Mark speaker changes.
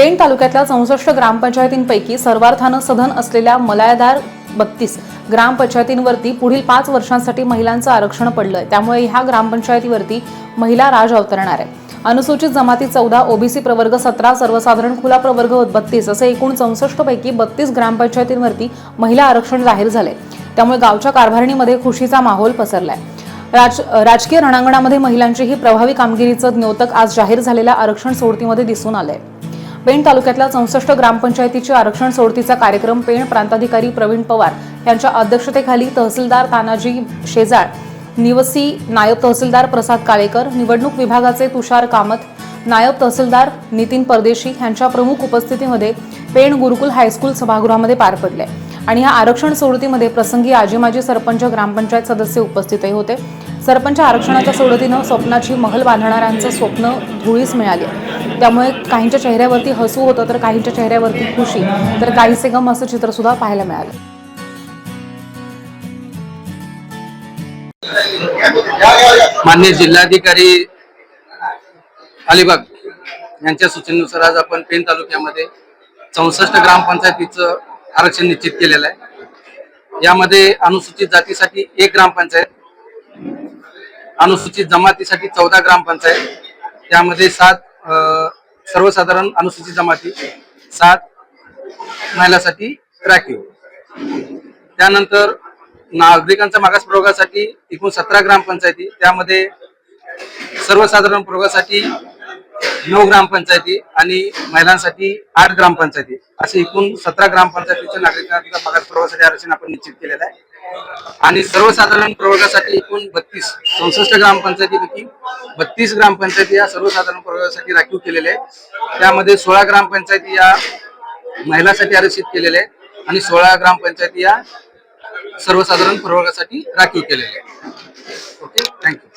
Speaker 1: पेण तालुक्यातल्या चौसष्ट ग्रामपंचायतींपैकी सर्वार्थानं सधन असलेल्या मलायदार बत्तीस ग्रामपंचायतींवरती पुढील पाच वर्षांसाठी महिलांचं आरक्षण पडलंय. त्यामुळे ह्या ग्रामपंचायतीवरती महिला राज अवतरणार आहे. अनुसूचित जमाती चौदा ओबीसी प्रवर्ग सतरा सर्वसाधारण खुला प्रवर्ग बत्तीस असे एकूण चौसष्ट पैकी बत्तीस ग्रामपंचायतींवरती महिला आरक्षण जाहीर झाले त्यामुळे गावच्या कारभारणीमध्ये खुशीचा माहोल पसरलाय. राज राजकीय रणांगणामध्ये महिलांची ही प्रभावी कामगिरीचं द्योतक आज जाहीर झालेल्या आरक्षण सोडतीमध्ये दिसून आलंय. पेण तालुक्यातल्या चौसष्ट ग्रामपंचायतीच्या आरक्षण सोडतीचा कार्यक्रम पेण प्रांताधिकारी प्रवीण पवार यांच्या अध्यक्षतेखाली तहसीलदार तानाजी शेजाळ निवसी नायब तहसीलदार प्रसाद काळेकर निवडणूक विभागाचे तुषार कामत नायब तहसीलदार नितीन परदेशी यांच्या प्रमुख उपस्थितीमध्ये पेण गुरुकुल हायस्कूल सभागृहामध्ये पार पडले आणि या आरक्षण सोडतीमध्ये प्रसंगी आजी माजी सरपंच ग्रामपंचायत सदस्य उपस्थितही होते. सरपंच आरक्षणाच्या सोडतीनं स्वप्नाची महल बांधणाऱ्यांचं स्वप्न धुळीस मिळाली. त्यामुळे काहींच्या चेहऱ्यावरती हसू होतं तर काहींच्या चेहऱ्यावरती खुशी. तर काहीसे गम असं चित्र सुद्धा पाहायला मिळालं.
Speaker 2: मान्य जिल्हाधिकारी अलिबाग यांच्या सूचनेनुसार आज आपण पेण तालुक्यामध्ये चौसष्ट ग्रामपंचायतीचं आरक्षण निश्चित केलेलं आहे. यामध्ये अनुसूचित जातीसाठी एक ग्रामपंचायत अनुसूचित जमातीसाठी चौदा ग्रामपंचायत त्यामध्ये सात अ, सर्वसाधारण अनुसूचित जमाती सात महिलासाठी राखीव त्यानंतर नागरिकांच्या मागास प्रयोगासाठी एकूण सतरा ग्रामपंचायती त्यामध्ये सर्वसाधारण प्रयोगासाठी नऊ ग्रामपंचायती आणि महिलांसाठी आठ ग्रामपंचायती. असे एकूण सतरा ग्रामपंचायतीच्या नागरिकांच्या मागास प्रवर्गासाठी आरक्षण आपण निश्चित केलेलं आहे. आणि सर्वसाधारण प्रवर्गासाठी एकूण बत्तीस चौसष्ट ग्रामपंचायतीपैकी बत्तीस ग्रामपंचायती या सर्वसाधारण प्रवर्गासाठी राखीव केलेले आहे त्यामध्ये सोळा ग्रामपंचायती या महिलांसाठी आरक्षित केलेले आहे आणि सोळा ग्रामपंचायती या सर्वसाधारण प्रवर्गासाठी राखीव केलेले आहे ओके थँक्यू.